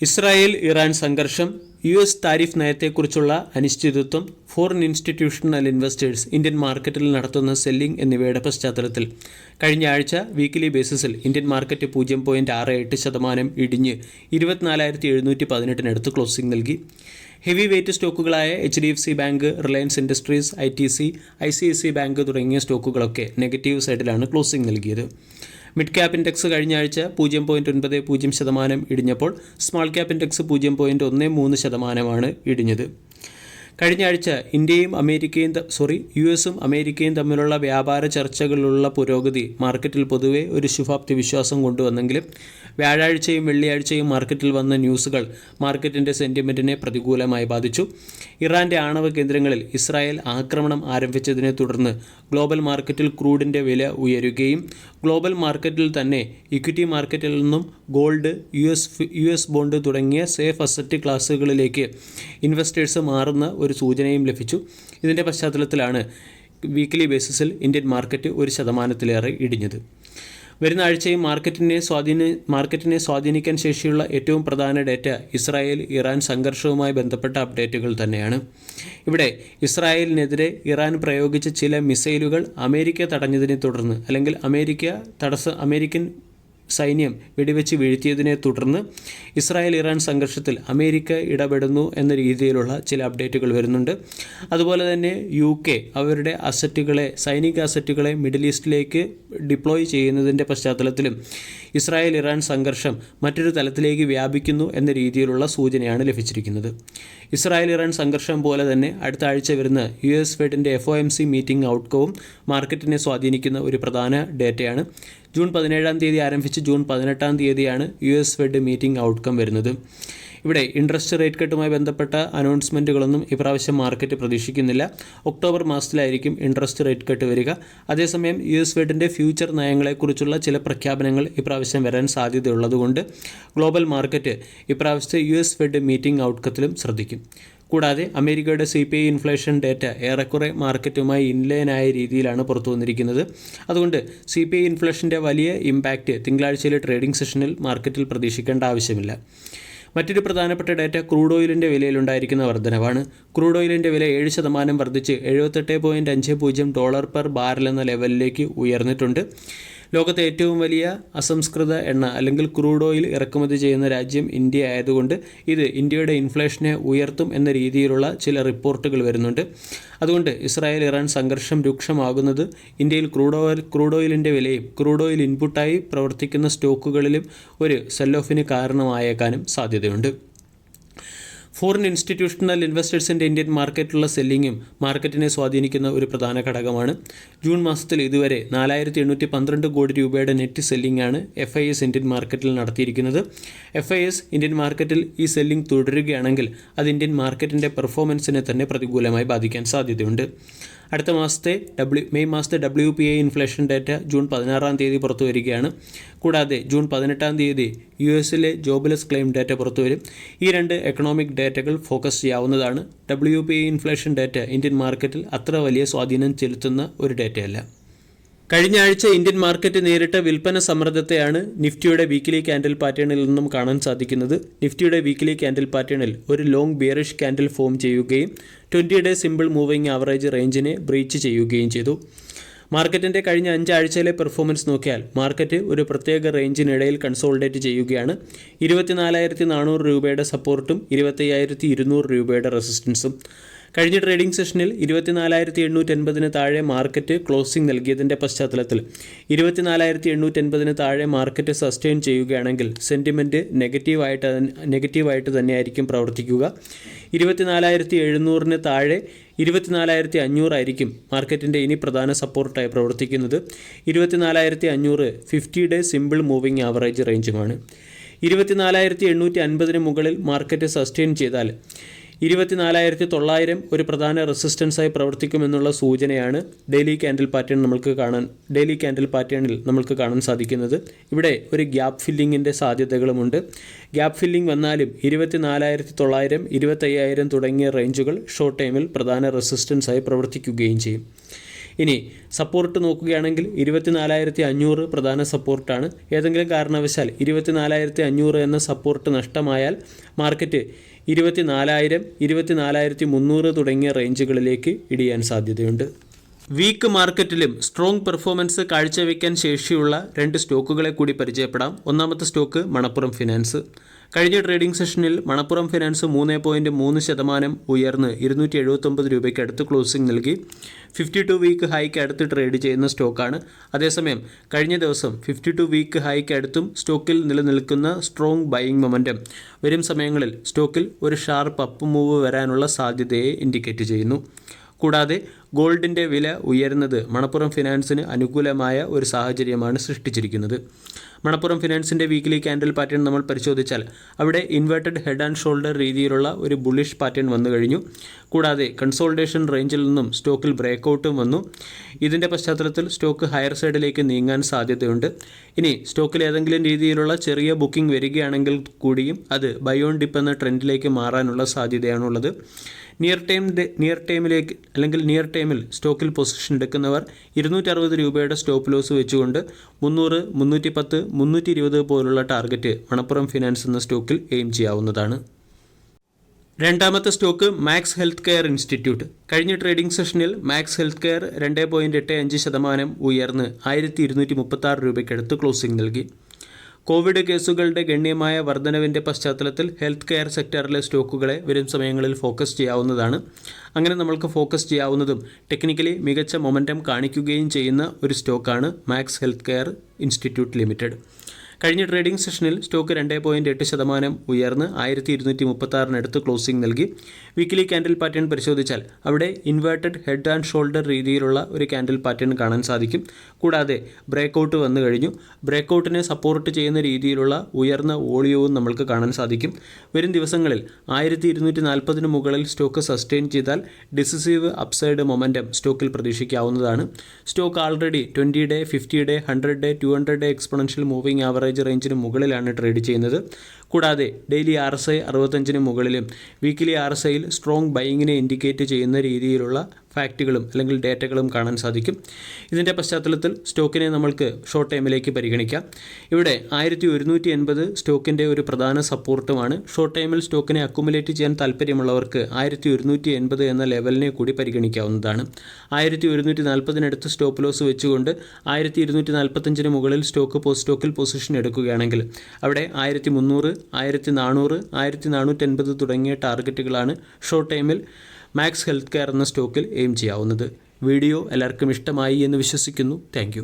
Israel Iran സംഘർഷം U S tariff നയത്തെക്കുറിച്ചുള്ള അനിശ്ചിതത്വം ഫോറിൻ ഇൻസ്റ്റിറ്റ്യൂഷണൽ ഇൻവെസ്റ്റേഴ്സ് ഇന്ത്യൻ മാർക്കറ്റിൽ നടത്തുന്ന സെല്ലിംഗ് എന്നിവയുടെ പശ്ചാത്തലത്തിൽ കഴിഞ്ഞ ആഴ്ച വീക്കിലി ബേസിസിൽ ഇന്ത്യൻ മാർക്കറ്റ് പൂജ്യം പോയിന്റ് ആറ് എട്ട് ശതമാനം ഇടിഞ്ഞ് ഇരുപത്തിനാലായിരത്തി എഴുന്നൂറ്റി പതിനെട്ടിനടുത്ത് ക്ലോസിംഗ് നൽകി. Heavy weight സ്റ്റോക്കുകളായ H D F C Bank Reliance Industries I T C I C I C Bank തുടങ്ങിയ സ്റ്റോക്കുകളൊക്കെ നെഗറ്റീവ് സൈഡിലാണ് ക്ലോസിംഗ് നൽകിയത്. മിഡ് ക്യാപ് ഇൻഡെക്സ് കഴിഞ്ഞ ആഴ്ച പൂജ്യം പോയിന്റ് ഒൻപത് പൂജ്യം ശതമാനം ഇടിഞ്ഞപ്പോൾ സ്മോൾ ക്യാപ് ഇൻഡെക്സ് പൂജ്യം പോയിന്റ് ഒന്ന് മൂന്ന് ശതമാനമാണ് ഇടിഞ്ഞത്. കഴിഞ്ഞ ആഴ്ച ഇന്ത്യയും അമേരിക്കയും സോറി യു എസും അമേരിക്കയും തമ്മിലുള്ള വ്യാപാര ചർച്ചകളിലുള്ള പുരോഗതി മാർക്കറ്റിൽ പൊതുവെ ഒരു ശുഭാപ്തി വിശ്വാസം കൊണ്ടുവന്നെങ്കിലും വ്യാഴാഴ്ചയും വെള്ളിയാഴ്ചയും മാർക്കറ്റിൽ വന്ന ന്യൂസുകൾ മാർക്കറ്റിന്റെ സെന്റിമെന്റിനെ പ്രതികൂലമായി ബാധിച്ചു. ഇറാന്റെ ആണവ കേന്ദ്രങ്ങളിൽ ഇസ്രായേൽ ആക്രമണം ആരംഭിച്ചതിനെ തുടർന്ന് ഗ്ലോബൽ മാർക്കറ്റിൽ ക്രൂഡിന്റെ വില ഉയരുകയും ഗ്ലോബൽ മാർക്കറ്റിൽ തന്നെ ഇക്വിറ്റി മാർക്കറ്റിൽ നിന്നും gold U S U S bond തുടങ്ങിയ സേഫ് അസറ്റ് ക്ലാസുകളിലേക്ക് ഇൻവെസ്റ്റേഴ്സ് മാറുന്ന ഒരു സൂചനയും ലഭിച്ചു. ഇതിന്റെ പശ്ചാത്തലത്തിലാണ് വീക്കിലി ബേസിസിൽ ഇന്ത്യൻ മാർക്കറ്റ് ഒരു ശതമാനത്തിലേറെ ഇടിഞ്ഞത്. വരുന്ന ആഴ്ചയും മാർക്കറ്റിനെ സ്വാധീന മാർക്കറ്റിനെ സ്വാധീനിക്കാൻ ശേഷിയുള്ള ഏറ്റവും പ്രധാന ഡേറ്റ ഇസ്രായേൽ ഇറാൻ സംഘർഷവുമായി ബന്ധപ്പെട്ട അപ്ഡേറ്റുകൾ തന്നെയാണ്. ഇവിടെ ഇസ്രായേലിനെതിരെ ഇറാൻ പ്രയോഗിച്ച ചില മിസൈലുകൾ അമേരിക്ക തടഞ്ഞതിനെ തുടർന്ന് അല്ലെങ്കിൽ അമേരിക്ക തടസ്സ അമേരിക്കൻ സൈന്യം വെടിവെച്ച് വീഴ്ത്തിയതിനെ തുടർന്ന് ഇസ്രായേൽ ഇറാൻ സംഘർഷത്തിൽ അമേരിക്ക ഇടപെടുന്നു എന്ന രീതിയിലുള്ള ചില അപ്ഡേറ്റുകൾ വരുന്നുണ്ട്. അതുപോലെ തന്നെ യു കെ അവരുടെ അസറ്റുകളെ സൈനിക അസറ്റുകളെ മിഡിൽ ഈസ്റ്റിലേക്ക് ഡിപ്ലോയ് ചെയ്യുന്നതിന്റെ പശ്ചാത്തലത്തിലും ഇസ്രായേൽ ഇറാൻ സംഘർഷം മറ്റൊരു തലത്തിലേക്ക് വ്യാപിക്കുന്നു എന്ന രീതിയിലുള്ള സൂചനയാണ് ലഭിച്ചിരിക്കുന്നത്. ഇസ്രായേൽ ഇറാൻ സംഘർഷം പോലെ തന്നെ അടുത്ത ആഴ്ച വരുന്ന U S ഫെഡിന്റെ F O M C meeting ഔട്ട്കവും മാർക്കറ്റിനെ സ്വാധീനിക്കുന്ന ഒരു പ്രധാന ഡേറ്റയാണ്. ജൂൺ പതിനേഴാം തീയതി ആരംഭിച്ച് ജൂൺ പതിനെട്ടാം തീയതിയാണ് U S fed meeting outcome വരുന്നത്. ഇവിടെ ഇൻട്രസ്റ്റ് റേറ്റ് കട്ടുമായി ബന്ധപ്പെട്ട അനൗൺസ്മെന്റുകളൊന്നും ഇപ്രാവശ്യം മാർക്കറ്റ് പ്രതീക്ഷിക്കുന്നില്ല. ഒക്ടോബർ മാസത്തിലായിരിക്കും ഇൻട്രസ്റ്റ് റേറ്റ് കട്ട് വരിക. അതേസമയം യു എസ് ഫെഡിന്റെ ഫ്യൂച്ചർ നയങ്ങളെക്കുറിച്ചുള്ള ചില പ്രഖ്യാപനങ്ങൾ ഇപ്രാവശ്യം വരാൻ സാധ്യതയുള്ളതുകൊണ്ട് ഗ്ലോബൽ മാർക്കറ്റ് ഇപ്രാവശ്യത്തെ യു എസ് ഫെഡ് മീറ്റിംഗ് ഔട്ട്കത്തിലും ശ്രദ്ധിക്കും. കൂടാതെ അമേരിക്കയുടെ C P I inflation data ഏറെക്കുറെ മാർക്കറ്റുമായി ഇൻലൈനായ രീതിയിലാണ് പുറത്തു വന്നിരിക്കുന്നത് അതുകൊണ്ട് സി പി ഐ ഇൻഫ്ലേഷന്റെ വലിയ ഇമ്പാക്റ്റ് തിങ്കളാഴ്ചയിലെ ട്രേഡിംഗ് സെഷനിൽ മാർക്കറ്റിൽ പ്രതീക്ഷിക്കേണ്ട ആവശ്യമില്ല. മറ്റൊരു പ്രധാനപ്പെട്ട ഡാറ്റ ക്രൂഡ് ഓയിലിന്റെ വിലയിലുണ്ടായിരിക്കുന്ന വർധനവാണ്. ക്രൂഡ് ഓയിലിന്റെ വില ഏഴ് ശതമാനം വർദ്ധിച്ച് എഴുപത്തെട്ട് പോയിന്റ് അഞ്ച് പൂജ്യം ഡോളർ പെർ ബാരൽ എന്ന ലെവലിലേക്ക് ഉയർന്നിട്ടുണ്ട്. ലോകത്തെ ഏറ്റവും വലിയ അസംസ്കൃത എണ്ണ അല്ലെങ്കിൽ ക്രൂഡ് ഓയിൽ ഇറക്കുമതി ചെയ്യുന്ന രാജ്യം ഇന്ത്യ ആയതുകൊണ്ട് ഇത് ഇന്ത്യയുടെ ഇൻഫ്ലേഷനെ ഉയർത്തും എന്ന രീതിയിലുള്ള ചില റിപ്പോർട്ടുകൾ വരുന്നുണ്ട്. അതുകൊണ്ട് ഇസ്രായേൽ ഇറാൻ സംഘർഷം രൂക്ഷമാകുന്നത് ഇന്ത്യയിൽ ക്രൂഡ് ഓയിൽ ക്രൂഡ് ഓയിലിന്റെ വിലയും ക്രൂഡ് ഓയിൽ ഇൻപുട്ടായി പ്രവർത്തിക്കുന്ന സ്റ്റോക്കുകളിലും ഒരു സെല്ലോഫിന് കാരണമായേക്കാനും സാധ്യതയുണ്ട്. ഫോറിൻ ഇൻസ്റ്റിറ്റ്യൂഷണൽ ഇൻവെസ്റ്റേഴ്സിന്റെ ഇന്ത്യൻ മാർക്കറ്റിലുള്ള സെല്ലിങ്ങും മാർക്കറ്റിനെ സ്വാധീനിക്കുന്ന ഒരു പ്രധാന ഘടകമാണ്. ജൂൺ മാസത്തിൽ ഇതുവരെ നാലായിരത്തി എണ്ണൂറ്റി പന്ത്രണ്ട് കോടി രൂപയുടെ നെറ്റ് സെല്ലിംഗ് ആണ് എഫ് ഐ എസ് ഇന്ത്യൻ മാർക്കറ്റിൽ നടത്തിയിരിക്കുന്നത്. എഫ് ഐ എസ് ഇന്ത്യൻ മാർക്കറ്റിൽ ഈ സെല്ലിംഗ് തുടരുകയാണെങ്കിൽ അത് ഇന്ത്യൻ മാർക്കറ്റിന്റെ പെർഫോമൻസിനെ തന്നെ പ്രതികൂലമായി ബാധിക്കാൻ സാധ്യതയുണ്ട്. അടുത്ത മാസത്തെ ഡബ്ല്യു മെയ് മാസത്തെ W P I inflation data June പതിനാറാം തീയതി പുറത്തു വരികയാണ്. കൂടാതെ ജൂൺ പതിനെട്ടാം തീയതി യു എസിലെ ജോബ്ലെസ് ക്ലെയിം ഡേറ്റ പുറത്തു വരും. ഈ രണ്ട് എക്കണോമിക് ഡേറ്റകൾ ഫോക്കസ് ചെയ്യാവുന്നതാണ്. W P I inflation data Indian മാർക്കറ്റിൽ അത്ര വലിയ സ്വാധീനം ചെലുത്തുന്ന ഒരു ഡാറ്റയല്ല കഴിഞ്ഞ ആഴ്ച ഇന്ത്യൻ മാർക്കറ്റ് നേരിട്ട വിൽപ്പന സമ്മർദ്ദത്തെയാണ് നിഫ്റ്റിയുടെ വീക്കിലി ക്യാൻഡിൽ പാറ്റേണിൽ നിന്നും കാണാൻ സാധിക്കുന്നത്. നിഫ്റ്റിയുടെ വീക്കിലി ക്യാൻഡിൽ പാറ്റേണിൽ ഒരു ലോങ് ബിയറിഷ് ക്യാൻഡിൽ ഫോം ചെയ്യുകയും twenty day simple moving average റേഞ്ചിനെ breach ചെയ്യുകയും ചെയ്തു. മാർക്കറ്റിന്റെ കഴിഞ്ഞ അഞ്ചാഴ്ചയിലെ പെർഫോമൻസ് നോക്കിയാൽ മാർക്കറ്റ് ഒരു പ്രത്യേക റേഞ്ചിനിടയിൽ കൺസോൾഡേറ്റ് ചെയ്യുകയാണ്. ഇരുപത്തിനാലായിരത്തി നാനൂറ് രൂപയുടെ സപ്പോർട്ടും ഇരുപത്തയ്യായിരത്തി ഇരുന്നൂറ് രൂപയുടെ റെസിസ്റ്റൻസും. കഴിഞ്ഞ ട്രേഡിംഗ് സെഷനിൽ ഇരുപത്തിനാലായിരത്തി എണ്ണൂറ്റി എൺപതിന് താഴെ മാർക്കറ്റ് ക്ലോസിംഗ് നൽകിയതിന്റെ പശ്ചാത്തലത്തിൽ ഇരുപത്തിനാലായിരത്തി എണ്ണൂറ്റി എൺപതിന് താഴെ മാർക്കറ്റ് സസ്റ്റെയിൻ ചെയ്യുകയാണെങ്കിൽ സെന്റിമെന്റ് നെഗറ്റീവായിട്ട് നെഗറ്റീവായിട്ട് തന്നെയായിരിക്കും പ്രവർത്തിക്കുക. ഇരുപത്തിനാലായിരത്തി എഴുന്നൂറിന് താഴെ ഇരുപത്തിനാലായിരത്തി അഞ്ഞൂറായിരിക്കും മാർക്കറ്റിന്റെ ഇനി പ്രധാന സപ്പോർട്ടായി പ്രവർത്തിക്കുന്നത്. ഇരുപത്തിനാലായിരത്തി അഞ്ഞൂറ് fifty day simple moving average റേഞ്ചുമാണ് ഇരുപത്തിനാലായിരത്തി എണ്ണൂറ്റി അൻപതിന് മുകളിൽ മാർക്കറ്റ് സസ്റ്റെയിൻ ചെയ്താൽ ഇരുപത്തിനാലായിരത്തി തൊള്ളായിരം ഒരു പ്രധാന റെസിസ്റ്റൻസായി പ്രവർത്തിക്കുമെന്നുള്ള സൂചനയാണ് ഡെയിലി ക്യാൻഡിൽ പാറ്റേൺ നമ്മൾക്ക് കാണാൻ ഡെയിലി ക്യാൻഡിൽ പാറ്റേണിൽ നമ്മൾക്ക് കാണാൻ സാധിക്കുന്നത്. ഇവിടെ ഒരു ഗ്യാപ്പ് ഫില്ലിങ്ങിന്റെ സാധ്യതകളുമുണ്ട്. ഗ്യാപ്പ് ഫില്ലിംഗ് വന്നാലും ഇരുപത്തിനാലായിരത്തി തൊള്ളായിരം ഇരുപത്തയ്യായിരം തുടങ്ങിയ റേഞ്ചുകൾ ഷോർട്ട് ടൈമിൽ പ്രധാന റെസിസ്റ്റൻസായി പ്രവർത്തിക്കുകയും ചെയ്യും. ഇനി സപ്പോർട്ട് നോക്കുകയാണെങ്കിൽ ഇരുപത്തിനാലായിരത്തി അഞ്ഞൂറ് പ്രധാന സപ്പോർട്ടാണ് ഏതെങ്കിലും കാരണവശാൽ ഇരുപത്തിനാലായിരത്തി അഞ്ഞൂറ് എന്ന സപ്പോർട്ട് നഷ്ടമായാൽ മാർക്കറ്റ് ഇരുപത്തിനാലായിരം ഇരുപത്തിനാലായിരത്തി മുന്നൂറ് തുടങ്ങിയ റേഞ്ചുകളിലേക്ക് ഇടിയാൻ സാധ്യതയുണ്ട്. വീക്ക് മാർക്കറ്റിലും സ്ട്രോങ് പെർഫോമൻസ് കാഴ്ചവെക്കാൻ ശേഷിയുള്ള രണ്ട് സ്റ്റോക്കുകളെ കൂടി പരിചയപ്പെടാം. ഒന്നാമത്തെ സ്റ്റോക്ക് മണപ്പുറം ഫിനാൻസ്. കഴിഞ്ഞ ട്രേഡിംഗ് സെഷനിൽ മണപ്പുറം ഫിനാൻസ് മൂന്ന് പോയിന്റ് മൂന്ന് ശതമാനം ഉയർന്ന് ഇരുന്നൂറ്റി എഴുപത്തൊമ്പത് രൂപയ്ക്ക് അടുത്ത് ക്ലോസിംഗ് നൽകി. ഫിഫ്റ്റി ടു വീക്ക് ഹൈക്ക് അടുത്ത് ട്രേഡ് ചെയ്യുന്ന സ്റ്റോക്കാണ് അതേസമയം കഴിഞ്ഞ ദിവസം ഫിഫ്റ്റി ടു വീക്ക് ഹൈക്ക് അടുത്തും സ്റ്റോക്കിൽ നിലനിൽക്കുന്ന സ്ട്രോങ് ബൈയിങ് മൊമെന്റം വരും സമയങ്ങളിൽ സ്റ്റോക്കിൽ ഒരു ഷാർപ്പ് അപ്പ് മൂവ് വരാനുള്ള സാധ്യതയെ ഇൻഡിക്കേറ്റ് ചെയ്യുന്നു. കൂടാതെ ഗോൾഡിന്റെ വില ഉയരുന്നത് മണപ്പുറം ഫിനാൻസിന് അനുകൂലമായ ഒരു സാഹചര്യമാണ് സൃഷ്ടിച്ചിരിക്കുന്നത്. മണപ്പുറം ഫിനാൻസിന്റെ വീക്കിലി ക്യാൻഡിൽ പാറ്റേൺ നമ്മൾ പരിശോധിച്ചാൽ അവിടെ ഇൻവേർട്ടഡ് ഹെഡ് ആൻഡ് ഷോൾഡർ രീതിയിലുള്ള ഒരു ബുള്ളിഷ് പാറ്റേൺ വന്നു കഴിഞ്ഞു. കൂടാതെ കൺസോൾട്ടേഷൻ റേഞ്ചിൽ നിന്നും സ്റ്റോക്കിൽ ബ്രേക്കൗട്ടും വന്നു. ഇതിന്റെ പശ്ചാത്തലത്തിൽ സ്റ്റോക്ക് ഹയർ സൈഡിലേക്ക് നീങ്ങാൻ സാധ്യതയുണ്ട്. ഇനി സ്റ്റോക്കിൽ ഏതെങ്കിലും രീതിയിലുള്ള ചെറിയ ബുക്കിംഗ് വരികയാണെങ്കിൽ കൂടിയും അത് ബയോൺ ഡിപ്പ് എന്ന ട്രെൻഡിലേക്ക് മാറാനുള്ള സാധ്യതയാണുള്ളത്. നിയർ ടൈം നിയർ ടൈമിലേക്ക് അല്ലെങ്കിൽ നിയർ ടൈമിൽ സ്റ്റോക്കിൽ പൊസിഷൻ എടുക്കുന്നവർ ഇരുന്നൂറ്റി അറുപത് രൂപയുടെ സ്റ്റോപ്പ് ലോസ് വെച്ചുകൊണ്ട് മുന്നൂറ് മുന്നൂറ്റി പത്ത് മുന്നൂറ്റി ഇരുപത് പോലുള്ള ടാർഗറ്റ് മണപ്പുറം ഫിനാൻസ് എന്ന സ്റ്റോക്കിൽ എയിം ചെയ്യാവുന്നതാണ്. രണ്ടാമത്തെ stock max health care institute. കഴിഞ്ഞ ട്രേഡിംഗ് സെഷനിൽ മാക്സ് ഹെൽത്ത് കെയർ രണ്ട് പോയിന്റ് എട്ട് അഞ്ച് ശതമാനം ഉയർന്ന് ആയിരത്തി ഇരുന്നൂറ്റി മുപ്പത്തി ആറ് രൂപയ്ക്കടുത്ത് ക്ലോസിംഗ് നൽകി. കോവിഡ് കേസുകളുടെ ഗണ്യമായ വർധനവിന്റെ പശ്ചാത്തലത്തിൽ ഹെൽത്ത് കെയർ സെക്ടറിലെ സ്റ്റോക്കുകളെ വരും സമയങ്ങളിൽ ഫോക്കസ് ചെയ്യാവുന്നതാണ്. അങ്ങനെ നമ്മൾക്ക് ഫോക്കസ് ചെയ്യാവുന്നതും ടെക്നിക്കലി മികച്ച മൊമെന്റം കാണിക്കുകയും ചെയ്യുന്ന ഒരു സ്റ്റോക്കാണ് max health care institute limited. കഴിഞ്ഞ ട്രേഡിംഗ് സെഷനിൽ സ്റ്റോക്ക് രണ്ട് പോയിന്റ് എട്ട് ശതമാനം ഉയർന്ന് ആയിരത്തി ഇരുന്നൂറ്റി മുപ്പത്താറിനടുത്ത് ക്ലോസിംഗ് നൽകി. വീക്കിലി ക്യാൻഡിൽ പാറ്റേൺ പരിശോധിച്ചാൽ അവിടെ ഇൻവേർട്ടഡ് ഹെഡ് ആൻഡ് ഷോൾഡർ രീതിയിലുള്ള ഒരു ക്യാൻഡിൽ പാറ്റേൺ കാണാൻ സാധിക്കും. കൂടാതെ ബ്രേക്കൗട്ട് വന്നു കഴിഞ്ഞു. ബ്രേക്കൗട്ടിനെ സപ്പോർട്ട് ചെയ്യുന്ന രീതിയിലുള്ള ഉയർന്ന വോളിയവും നമ്മൾക്ക് കാണാൻ സാധിക്കും. വരും ദിവസങ്ങളിൽ ആയിരത്തി ഇരുന്നൂറ്റി നാൽപ്പതിന് മുകളിൽ സ്റ്റോക്ക് സസ്റ്റെയിൻ ചെയ്താൽ ഡിസിസീവ് അപ്സൈഡ് മൊമെന്റം സ്റ്റോക്കിൽ പ്രതീക്ഷിക്കാവുന്നതാണ്. Stock already twenty day fifty day hundred day two hundred day exponential moving average റേഞ്ചിന് മുകളിലാണ് ട്രേഡ് ചെയ്യുന്നത്. കൂടാതെ ഡെയിലി ആർ എസ് ഐ അറുപത്തഞ്ചിന് മുകളിലും വീക്കിലി ആർ എസ് ഐയിൽ സ്ട്രോങ് ബൈയിങ്ങിനെ ഇൻഡിക്കേറ്റ് ചെയ്യുന്ന രീതിയിലുള്ള ഫാക്റ്റുകളും അല്ലെങ്കിൽ ഡേറ്റകളും കാണാൻ സാധിക്കും. ഇതിന്റെ പശ്ചാത്തലത്തിൽ സ്റ്റോക്കിനെ നമ്മൾക്ക് ഷോർട്ട് ടൈമിലേക്ക് പരിഗണിക്കാം. ഇവിടെ ആയിരത്തി ഒരുന്നൂറ്റി എൺപത് സ്റ്റോക്കിന്റെ ഒരു പ്രധാന സപ്പോർട്ടുമാണ്. ഷോർട്ട് ടൈമിൽ സ്റ്റോക്കിനെ അക്കുമുലേറ്റ് ചെയ്യാൻ താല്പര്യമുള്ളവർക്ക് ആയിരത്തി ഒരുന്നൂറ്റി എൺപത് എന്ന ലെവലിനെ കൂടി പരിഗണിക്കാവുന്നതാണ്. ആയിരത്തി ഒരുന്നൂറ്റി നാൽപ്പതിനടുത്ത് സ്റ്റോപ്പ് ലോസ് വെച്ചുകൊണ്ട് ആയിരത്തി ഇരുന്നൂറ്റി നാൽപ്പത്തഞ്ചിന് മുകളിൽ സ്റ്റോക്ക് പോസ്റ്റ് സ്റ്റോക്കിൽ പൊസിഷൻ എടുക്കുകയാണെങ്കിൽ അവിടെ ആയിരത്തി മുന്നൂറ് ആയിരത്തി നാനൂറ് ആയിരത്തി നാനൂറ്റൻപത് തുടങ്ങിയ ടാർഗറ്റുകളാണ് ഷോർട്ട് ടൈമിൽ മാക്സ് ഹെൽത്ത് കെയർ എന്ന സ്റ്റോക്കിൽ എയിം ചെയ്യാവുന്നത്. വീഡിയോ എല്ലാവർക്കും ഇഷ്ടമായി എന്ന് വിശ്വസിക്കുന്നു. താങ്ക്